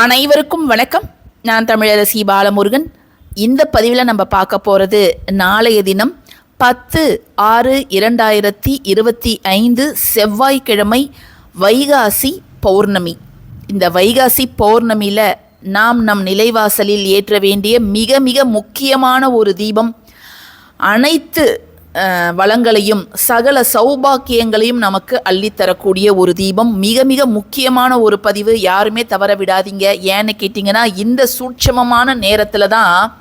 அனைவருக்கும் வணக்கம். நான் தமிழரசி பாலமுருகன். இந்த பதிவில் நம்ம பார்க்க போகிறது நாளைய தினம் பத்து ஆறு இரண்டாயிரத்தி இருபத்தி ஐந்து செவ்வாய்க்கிழமை வைகாசி பௌர்ணமி. இந்த வைகாசி பௌர்ணமியில் நாம் நம் நிலைவாசலில் ஏற்ற வேண்டிய மிக மிக முக்கியமான ஒரு தீபம் அனைத்து வளங்களையும் சகல சௌபாக்கியங்களையும் நமக்கு அள்ளித்தரக்கூடிய ஒரு தீபம். மிக மிக முக்கியமான ஒரு பதிவு. யாருமே தவற விடாதீங்க. ஏன்னு கேட்டிங்கன்னா இந்த சூட்சமமான நேரத்தில் தான்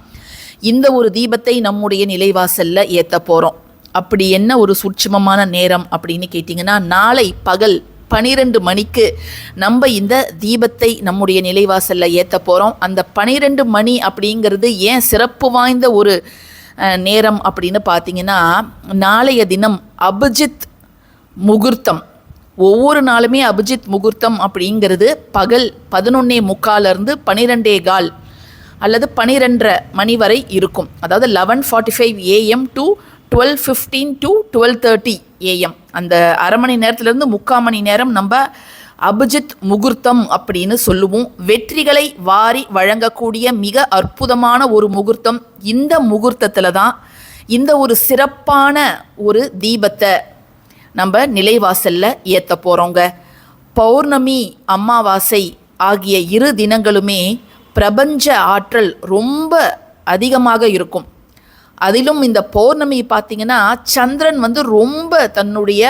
இந்த ஒரு தீபத்தை நம்முடைய நிலைவாசலில் ஏற்ற போகிறோம் அப்படி என்ன ஒரு சூட்சமமான நேரம் அப்படின்னு கேட்டிங்கன்னா நாளை பகல் பனிரெண்டு மணிக்கு நம்ம இந்த தீபத்தை நம்முடைய நிலைவாசலில் ஏற்ற போகிறோம் அந்த பனிரெண்டு மணி அப்படிங்கிறது ஏன் சிறப்பு வாய்ந்த ஒரு நேரம் அப்படின்னு பார்த்தீங்கன்னா நாளைய தினம் அபிஜித் முகூர்த்தம். ஒவ்வொரு நாளுமே அபிஜித் முகூர்த்தம் அப்படிங்கிறது பகல் பதினொன்னே முக்காலேருந்து பனிரெண்டே கால் அல்லது பனிரெண்டரை மணி வரை இருக்கும். அதாவது eleven forty five AM to twelve fifteen to twelve thirty AM அந்த அரை மணி நேரத்துலேருந்து முக்கால் மணி நேரம் நம்ம அபிஜித் முகூர்த்தம் அப்படின்னு சொல்லுவோம். வெற்றிகளை வாரி வழங்கக்கூடிய மிக அற்புதமான ஒரு முகூர்த்தம் இந்த முகூர்த்தத்தில் தான் இந்த ஒரு சிறப்பான ஒரு தீபத்தை நம்ம நிலைவாசலில் ஏற்ற போகிறோங்க பௌர்ணமி அமாவாசை ஆகிய இரு தினங்களுமே பிரபஞ்ச ஆற்றல் ரொம்ப அதிகமாக இருக்கும். அதிலும் இந்த பௌர்ணமி பார்த்தீங்கன்னா சந்திரன் வந்து ரொம்ப தன்னுடைய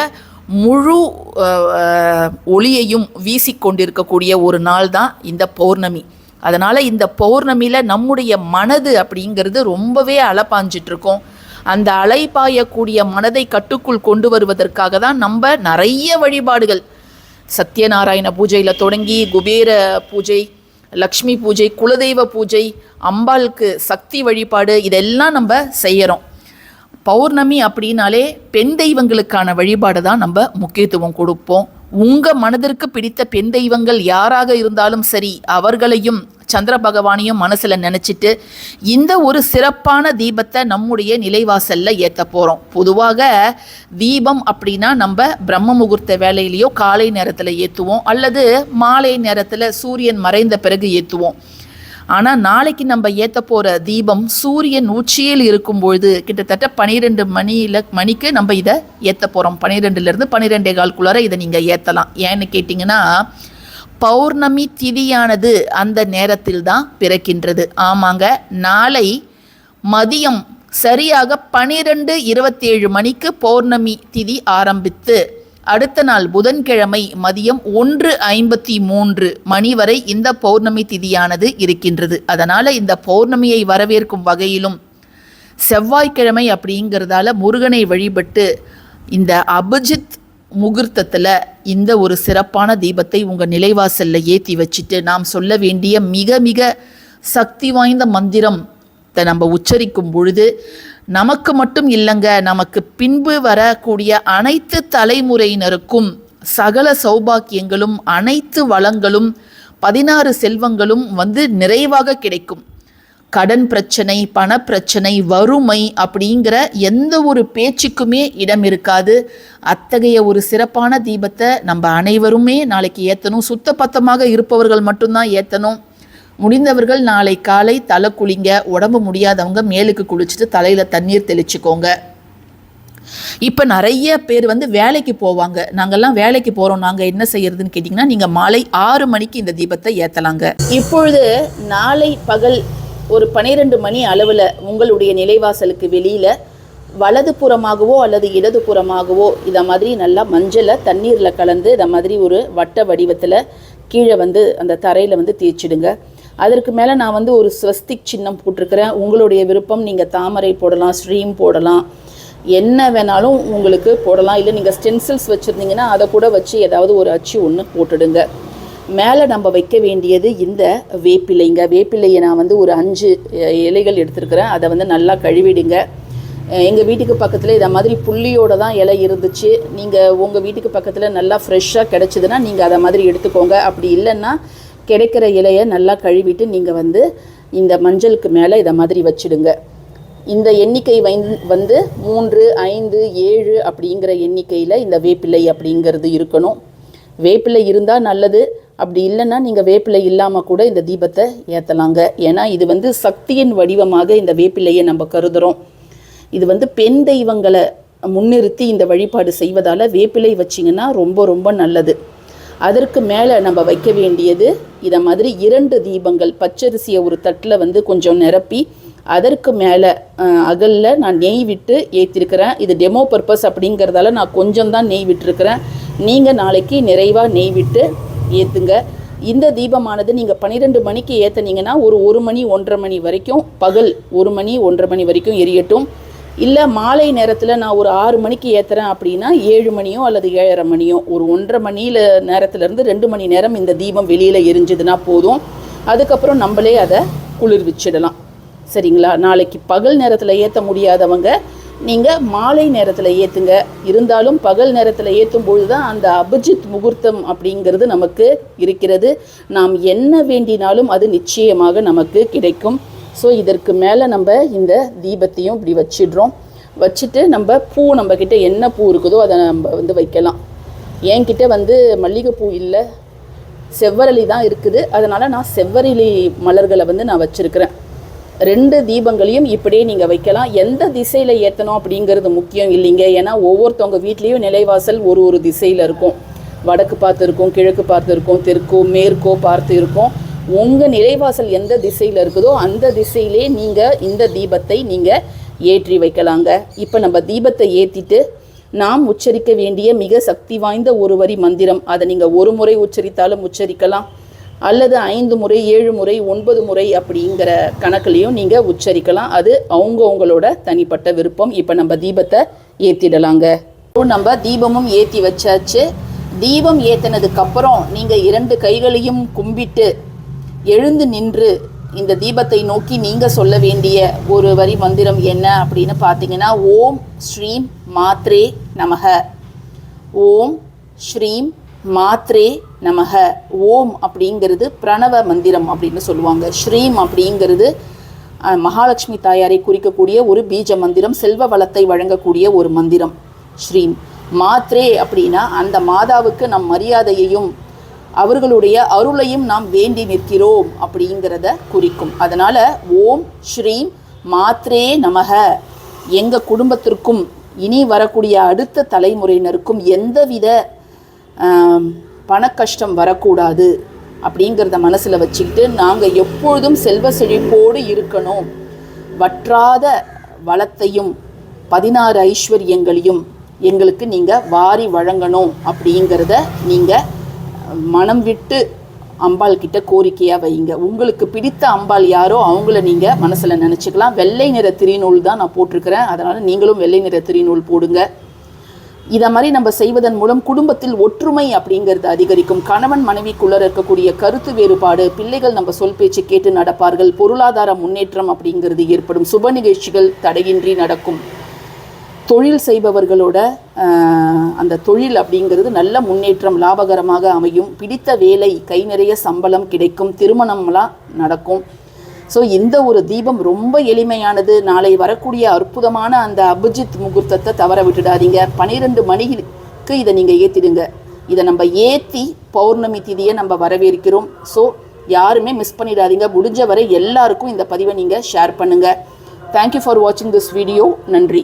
முழு ஒளியையும் வீசிக்கொண்டிருக்கக்கூடிய ஒரு நாள் தான் இந்த பௌர்ணமி. அதனால் இந்த பௌர்ணமியில் நம்முடைய மனது அப்படிங்கிறது ரொம்பவே அலப்பாஞ்சிட்டு இருக்கும் அந்த அலைப்பாயக்கூடிய மனதை கட்டுக்குள் கொண்டு வருவதற்காக தான் நம்ம நிறைய வழிபாடுகள். சத்யநாராயண பூஜையில் தொடங்கி குபேர பூஜை லக்ஷ்மி பூஜை குலதெய்வ பூஜை அம்பாளுக்கு சக்தி வழிபாடு இதெல்லாம் நம்ம செய்கிறோம் பௌர்ணமி அப்படின்னாலே பெண் தெய்வங்களுக்கான வழிபாடு தான் நம்ம முக்கியத்துவம் கொடுப்போம். உங்கள் மனதிற்கு பிடித்த பெண் தெய்வங்கள் யாராக இருந்தாலும் சரி அவர்களையும் சந்திர பகவானையும் மனசில் நினச்சிட்டு இந்த ஒரு சிறப்பான தீபத்தை நம்முடைய நிலைவாசலில் ஏற்ற போகிறோம் பொதுவாக தீபம் அப்படின்னா நம்ம பிரம்ம முகூர்த்த வேலையிலையோ காலை நேரத்தில் ஏற்றுவோம் அல்லது மாலை நேரத்தில் சூரியன் மறைந்த பிறகு ஏற்றுவோம் ஆனால் நாளைக்கு நம்ம ஏற்ற போகிற தீபம் சூரியன் உச்சியில் இருக்கும்பொழுது கிட்டத்தட்ட பன்னிரெண்டு மணியில் மணிக்கு நம்ம இதை ஏற்ற போகிறோம் பன்னிரெண்டுலேருந்து பன்னிரெண்டே கால்குள்ளார இதை நீங்கள் ஏற்றலாம் ஏன்னு கேட்டிங்கன்னா பௌர்ணமி திதியானது அந்த நேரத்தில் தான் பிறக்கின்றது. ஆமாங்க நாளை மதியம் சரியாக பனிரெண்டு இருபத்தேழு மணிக்கு பௌர்ணமி திதி ஆரம்பித்து அடுத்த நாள் புதன்கிழமை மதியம் ஒன்று ஐம்பத்தி மூன்று மணி வரை இந்த பௌர்ணமி திதியானது இருக்கின்றது. அதனால் இந்த பௌர்ணமியை வரவேற்கும் வகையிலும் செவ்வாய்க்கிழமை அப்படிங்கிறதால முருகனை வழிபட்டு இந்த அபிஜித் முகூர்த்தத்தில் இந்த ஒரு சிறப்பான தீபத்தை உங்கள் நிலைவாசலில் ஏற்றி வச்சுட்டு நாம் சொல்ல வேண்டிய மிக மிக சக்தி வாய்ந்த மந்திரம் த நம்ம உச்சரிக்கும் பொழுது நமக்கு மட்டும் இல்லைங்க நமக்கு பின்பு வரக்கூடிய அனைத்து தலைமுறையினருக்கும் சகல சௌபாக்கியங்களும் அனைத்து வளங்களும் பதினாறு செல்வங்களும் வந்து நிறைவாக கிடைக்கும். கடன் பிரச்சனை பணப்பிரச்சனை வறுமை அப்படிங்கிற எந்த ஒரு பேச்சுக்குமே இடம் இருக்காது. அத்தகைய ஒரு சிறப்பான தீபத்தை நம்ம அனைவருமே நாளைக்கு ஏற்றணும் சுத்தபத்தமாக இருப்பவர்கள் மட்டும்தான் ஏற்றணும் முடிந்தவர்கள் நாளை காலை தலை குளிங்க உடம்பு முடியாதவங்க மேலுக்கு குளிச்சுட்டு தலையில் தண்ணீர் தெளிச்சுக்கோங்க. இப்போ நிறைய பேர் வந்து வேலைக்கு போவாங்க. நாங்கள்லாம் வேலைக்கு போகிறோம் நாங்கள் என்ன செய்யறதுன்னு கேட்டிங்கன்னா நீங்கள் மாலை ஆறு மணிக்கு இந்த தீபத்தை ஏற்றலாங்க இப்பொழுது நாளை பகல் ஒரு பனிரெண்டு மணி அளவில் உங்களுடைய நிலைவாசலுக்கு வெளியில் வலது புறமாகவோ அல்லது இடது புறமாகவோ இதை மாதிரி நல்லா மஞ்சளை தண்ணீரில் கலந்து இதை மாதிரி ஒரு வட்ட வடிவத்தில் கீழே வந்து அந்த தரையில் வந்து தேய்ச்சிடுங்க. அதற்கு மேலே நான் வந்து ஒரு ஸ்வஸ்திக் சின்னம் போட்டிருக்கிறேன். உங்களுடைய விருப்பம் நீங்கள் தாமரை போடலாம் ஸ்ட்ரீம் போடலாம். என்ன வேணாலும் உங்களுக்கு போடலாம். இல்லை நீங்கள் ஸ்டென்சில்ஸ் வச்சுருந்தீங்கன்னா அதை கூட வச்சு ஏதாவது ஒரு அச்சு ஒன்று போட்டுடுங்க. மேலே நம்ம வைக்க வேண்டியது இந்த வேப்பிலைங்க. வேப்பிலையை நான் வந்து ஒரு அஞ்சு இலைகள் எடுத்துருக்கிறேன். அதை வந்து நல்லா கழுவிடுங்க. எங்கள் வீட்டுக்கு பக்கத்தில் இதை மாதிரி புள்ளியோட தான் இலை இருந்துச்சு. நீங்கள் உங்கள் வீட்டுக்கு பக்கத்தில் நல்லா ஃப்ரெஷ்ஷாக கிடச்சிதுன்னா நீங்கள் அதை மாதிரி எடுத்துக்கோங்க. அப்படி இல்லைன்னா கிடைக்கிற இலையை நல்லா கழுவிட்டு நீங்கள் வந்து இந்த மஞ்சளுக்கு மேலே இதை மாதிரி வச்சிடுங்க. இந்த எண்ணிக்கை வைந் வந்து மூன்று ஐந்து ஏழு அப்படிங்கிற எண்ணிக்கையில் இந்த வேப்பிலை அப்படிங்கிறது இருக்கணும். வேப்பிலை இருந்தால் நல்லது. அப்படி இல்லைன்னா நீங்கள் வேப்பிலை இல்லாமல் கூட இந்த தீபத்தை ஏற்றலாங்க ஏன்னா இது வந்து சக்தியின் வடிவமாக இந்த வேப்பிலையை நம்ம கருதுகிறோம் இது வந்து பெண் தெய்வங்களை முன்னிறுத்தி இந்த வழிபாடு செய்வதால் வேப்பிலை வச்சிங்கன்னா ரொம்ப ரொம்ப நல்லது. அதற்கு மேலே நம்ம வைக்க வேண்டியது இதை மாதிரி இரண்டு தீபங்கள் பச்சரிசியை ஒரு தட்டில் வந்து கொஞ்சம் நிரப்பி அதற்கு மேலே அகலில் நான் நெய் விட்டு ஏற்றிருக்கிறேன் இது டெமோ பர்பஸ் அப்படிங்கிறதால நான் கொஞ்சம் தான் நெய் விட்டுருக்கிறேன். நீங்கள் நாளைக்கு நிறைவாக நெய் விட்டு ஏற்றுங்க இந்த தீபமானது நீங்கள் பன்னிரெண்டு மணிக்கு ஏற்றுனீங்கன்னா ஒரு ஒரு மணி ஒன்றரை மணி வரைக்கும் பகல் ஒரு மணி ஒன்றரை மணி வரைக்கும் எரியட்டும். இல்லை மாலை நேரத்தில் நான் ஒரு ஆறு மணிக்கு ஏற்றுறேன் அப்படின்னா ஏழு மணியோ அல்லது ஏழரை மணியோ ஒரு ஒன்றரை மணியில் நேரத்துலேருந்து ரெண்டு மணி நேரம் இந்த தீபம் வெளியில் எரிஞ்சுதுன்னா போதும். அதுக்கப்புறம் நம்மளே அதை குளிர்விச்சிடலாம் சரிங்களா? நாளைக்கு பகல் நேரத்தில் ஏற்ற முடியாதவங்க நீங்கள் மாலை நேரத்தில் ஏற்றுங்க இருந்தாலும் பகல் நேரத்தில் ஏற்றும் பொழுது தான் அந்த அபிஜித் முகூர்த்தம் அப்படிங்கிறது நமக்கு இருக்கிறது. நாம் என்ன வேண்டினாலும் அது நிச்சயமாக நமக்கு கிடைக்கும். ஸோ இதற்கு மேலே நம்ம இந்த தீபத்தையும் இப்படி வச்சிடுறோம். வச்சுட்டு நம்ம பூ நம்மக்கிட்ட என்ன பூ இருக்குதோ அதை நம்ம வந்து வைக்கலாம். என்கிட்ட வந்து மல்லிகைப்பூ இல்லை. செவ்வரளி தான் இருக்குது. அதனால் நான் செவ்வரளி மலர்களை வந்து நான் வச்சுருக்கிறேன். ரெண்டு தீபங்களையும் இப்படியே நீங்கள் வைக்கலாம். எந்த திசையில் ஏற்றணும் அப்படிங்கிறது முக்கியம் இல்லைங்க. ஏன்னா ஒவ்வொருத்தவங்க வீட்லேயும் நிலைவாசல் ஒரு ஒரு திசையில் இருக்கும். வடக்கு பார்த்து இருக்கும் கிழக்கு பார்த்து இருக்கும் தெற்கோ மேற்கோ பார்த்து இருக்கும் உங்கள் நிலைவாசல் எந்த திசையில் இருக்குதோ அந்த திசையிலே நீங்கள் இந்த தீபத்தை நீங்கள் ஏற்றி வைக்கலாங்க. இப்போ நம்ம தீபத்தை ஏற்றிட்டு நாம் உச்சரிக்க வேண்டிய மிக சக்தி வாய்ந்த ஒரு வரி மந்திரம். அதை நீங்கள் ஒரு முறை உச்சரித்தாலும் உச்சரிக்கலாம். அல்லது ஐந்து முறை ஏழு முறை ஒன்பது முறை அப்படிங்கிற கணக்குலையும் நீங்கள் உச்சரிக்கலாம். அது அவங்கவுங்களோட தனிப்பட்ட விருப்பம். இப்போ நம்ம தீபத்தை ஏற்றிடலாங்க நம்ம தீபமும் ஏற்றி வச்சாச்சு. தீபம் ஏற்றினதுக்கப்புறம் நீங்கள் இரண்டு கைகளையும் கும்பிட்டு எழுந்து நின்று இந்த தீபத்தை நோக்கி நீங்கள் சொல்ல வேண்டிய ஒரு வரி மந்திரம் என்ன அப்படின்னு பார்த்தீங்கன்னா ஓம் ஸ்ரீம் மாத்ரே நமக. ஓம் ஸ்ரீம் மாத்ரே நமக. ஓம் அப்படிங்கிறது பிரணவ மந்திரம் அப்படின்னு சொல்லுவாங்க. ஸ்ரீம் அப்படிங்கிறது மகாலட்சுமி தாயாரை குறிக்கக்கூடிய ஒரு பீஜ மந்திரம் செல்வ வளத்தை வழங்கக்கூடிய ஒரு மந்திரம். ஸ்ரீம் மாத்ரே அப்படின்னா அந்த மாதாவுக்கு நம் மரியாதையையும் அவர்களுடைய அருளையும் நாம் வேண்டி நிற்கிறோம் அப்படிங்கிறத குறிக்கும். அதனால் ஓம் ஸ்ரீம் மாத்ரே நமக. எங்கள் குடும்பத்திற்கும் இனி வரக்கூடிய அடுத்த தலைமுறையினருக்கும் எந்தவித ஆம், பணக்கஷ்டம் வரக்கூடாது அப்படிங்கிறத மனசில் வச்சுக்கிட்டு நாங்கள் எப்பொழுதும் செல்வ செழிப்போடு இருக்கணும். வற்றாத வளத்தையும் பதினாறு ஐஸ்வர்யங்களையும் எங்களுக்கு நீங்கள் வாரி வழங்கணும் அப்படிங்கிறத நீங்கள் மனம் விட்டு அம்பாள் கிட்ட கோரிக்கையாக வைங்க உங்களுக்கு பிடித்த அம்பாள் யாரோ அவங்கள நீங்கள் மனசில் நினச்சிக்கலாம். வெள்ளை நிற திருநூல் தான் நான் போட்டிருக்கிறேன். அதனால் நீங்களும் வெள்ளை நிற திருநூல் போடுங்க. இதை மாதிரி நம்ம செய்வதன் மூலம் குடும்பத்தில் ஒற்றுமை அப்படிங்கிறது அதிகரிக்கும். கணவன் மனைவிக்குள்ளே இருக்கக்கூடிய கருத்து வேறுபாடு பிள்ளைகள் நம்ம சொல் பேச்சு கேட்டு நடப்பார்கள் பொருளாதார முன்னேற்றம் அப்படிங்கிறது ஏற்படும். சுப நிகழ்ச்சிகள் தடையின்றி நடக்கும். தொழில் செய்பவர்களோட அந்த தொழில் அப்படிங்கிறது நல்ல முன்னேற்றம் லாபகரமாக அமையும். பிடித்த வேலை கை நிறைய சம்பளம் கிடைக்கும். திருமணம்லாம் நடக்கும். ஸோ இந்த ஒரு தீபம் ரொம்ப எளிமையானது. நாளை வரக்கூடிய அற்புதமான அந்த அபிஜித் முகூர்த்தத்தை தவற விட்டுடாதீங்க. பன்னிரெண்டு மணிக்கு இதை நீங்கள் ஏற்றிடுங்க இதை நம்ம ஏற்றி பௌர்ணமி திதியை நம்ம வரவேற்கிறோம். ஸோ யாருமே மிஸ் பண்ணிடாதீங்க. முடிஞ்ச வரை எல்லாருக்கும் இந்த பதிவை நீங்கள் ஷேர் பண்ணுங்கள் தேங்க்யூ ஃபார் வாட்சிங் திஸ் வீடியோ நன்றி.